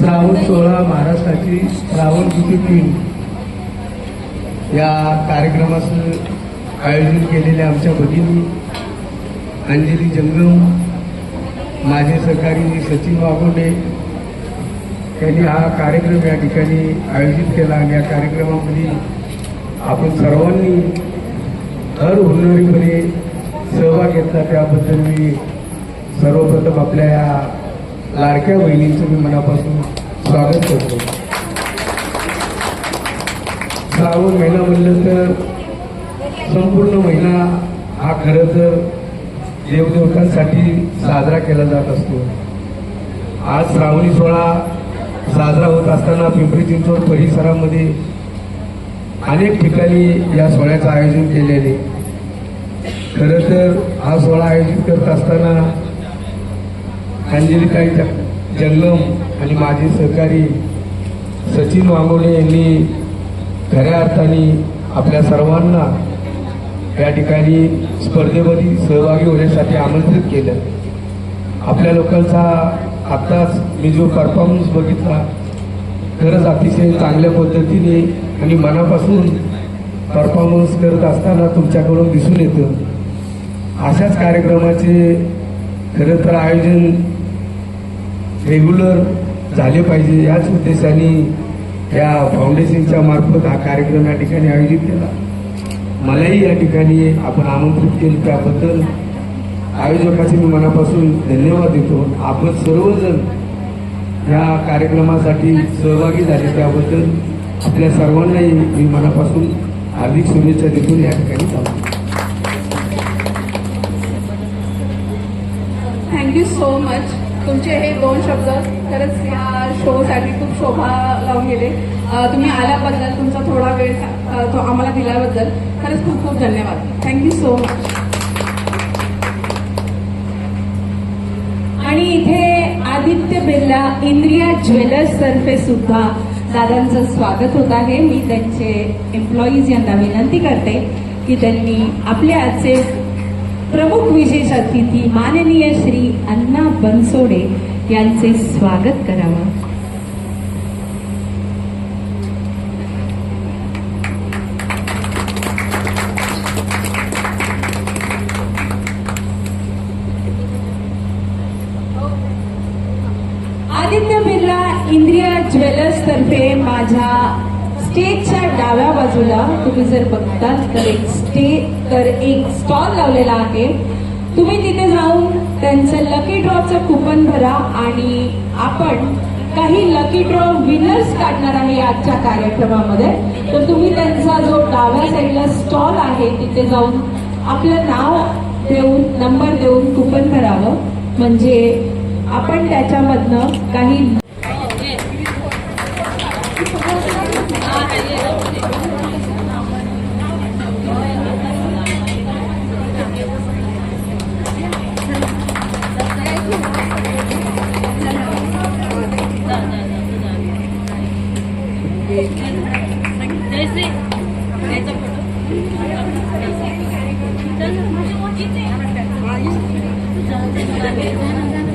श्रावण सोहळा महाराष्ट्राची श्रावण क्वीन या कार्यक्रमाचं आयोजन केलेल्या आमच्या भगिनी अंजली जंगम माझे सहकारी सचिन वाघोडे यांनी हा कार्यक्रम या ठिकाणी आयोजित केला आणि या कार्यक्रमामध्ये आपण सर्वांनी हर होणारीपणे सहभाग घेतला. त्याबद्दल मी सर्वप्रथम आपल्या या लाडक्या बहिणींचं मी मनापासून स्वागत करतो. श्रावण महिना म्हणलं तर संपूर्ण महिना हा खरं तर देवदेवतांसाठी साजरा केला जात असतो. आज श्रावणी सोहळा साजरा होत असताना पिंपरी चिंचवड परिसरामध्ये अनेक ठिकाणी या सोहळ्याचं आयोजन केलेले खरं तर हा सोहळा आयोजित करत असताना अंजलिताई ज- जंगम आणि माझे सहकारी सचिन वांगोले यांनी खऱ्या अर्थाने आपल्या सर्वांना या ठिकाणी स्पर्धेमध्ये सहभागी होण्यासाठी आमंत्रित केलं. आपल्या लोकांचा आत्ताच मी जो परफॉर्मन्स बघितला खरंच अतिशय चांगल्या पद्धतीने आणि मनापासून परफॉर्मन्स करत असताना तुमच्याकडून दिसून येतं. अशाच कार्यक्रमाचे खरं तर आयोजन रेग्युलर झाले पाहिजे. याच उद्देशाने या फाउंडेशनच्या मार्फत हा कार्यक्रम या ठिकाणी आयोजित केला. मलाही या ठिकाणी आपण आमंत्रित केलं. त्याबद्दल आयोजकाचे मी मनापासून धन्यवाद देतो. आपण सर्वजण या कार्यक्रमासाठी सहभागी झाले. त्याबद्दल आपल्या सर्वांनाही मी मनापासून हार्दिक शुभेच्छा देतो. या ठिकाणी थँक्यू सो मच तुमचे हे दोन शब्द खरंच या शोसाठी खूप शोभा लावून गेले. तुम्ही आल्याबद्दल तुमचा थोडा वेळ तो आम्हाला दिल्याबद्दल खरंच खूप खूप धन्यवाद. थँक्यू सो मच आणि इथे आदित्य बिर्ला इंद्रिया ज्वेलर्स तर्फे सुद्धा दादांचं स्वागत होत आहे. मी त्यांचे एम्प्लॉईज यांना विनंती करते की त्यांनी आपले आजचे प्रमुख विशेष अतिथी माननीय श्री अण्णा बनसोडे यांचे स्वागत करावं. आदित्य बिर्ला इंद्रिया ज्वेलर्स तर्फे माझ्या स्टेजच्या डाव्या बाजूला तुम्ही जर बघताल तर एक स्टेज तर एक स्टॉल लावलेला आहे. तुम्ही तिथे जाऊन त्यांचं लकी ड्रॉचं कुपन भरा आणि आपण काही लकी ड्रॉ विनर्स काढणार आहे आजच्या कार्यक्रमामध्ये. तर तुम्ही त्यांचा जो डाव्या साईडला स्टॉल आहे तिथे जाऊन आपलं नाव देऊन नंबर देऊन कुपन भरावं. म्हणजे आपण त्याच्यामधनं काही Thank you.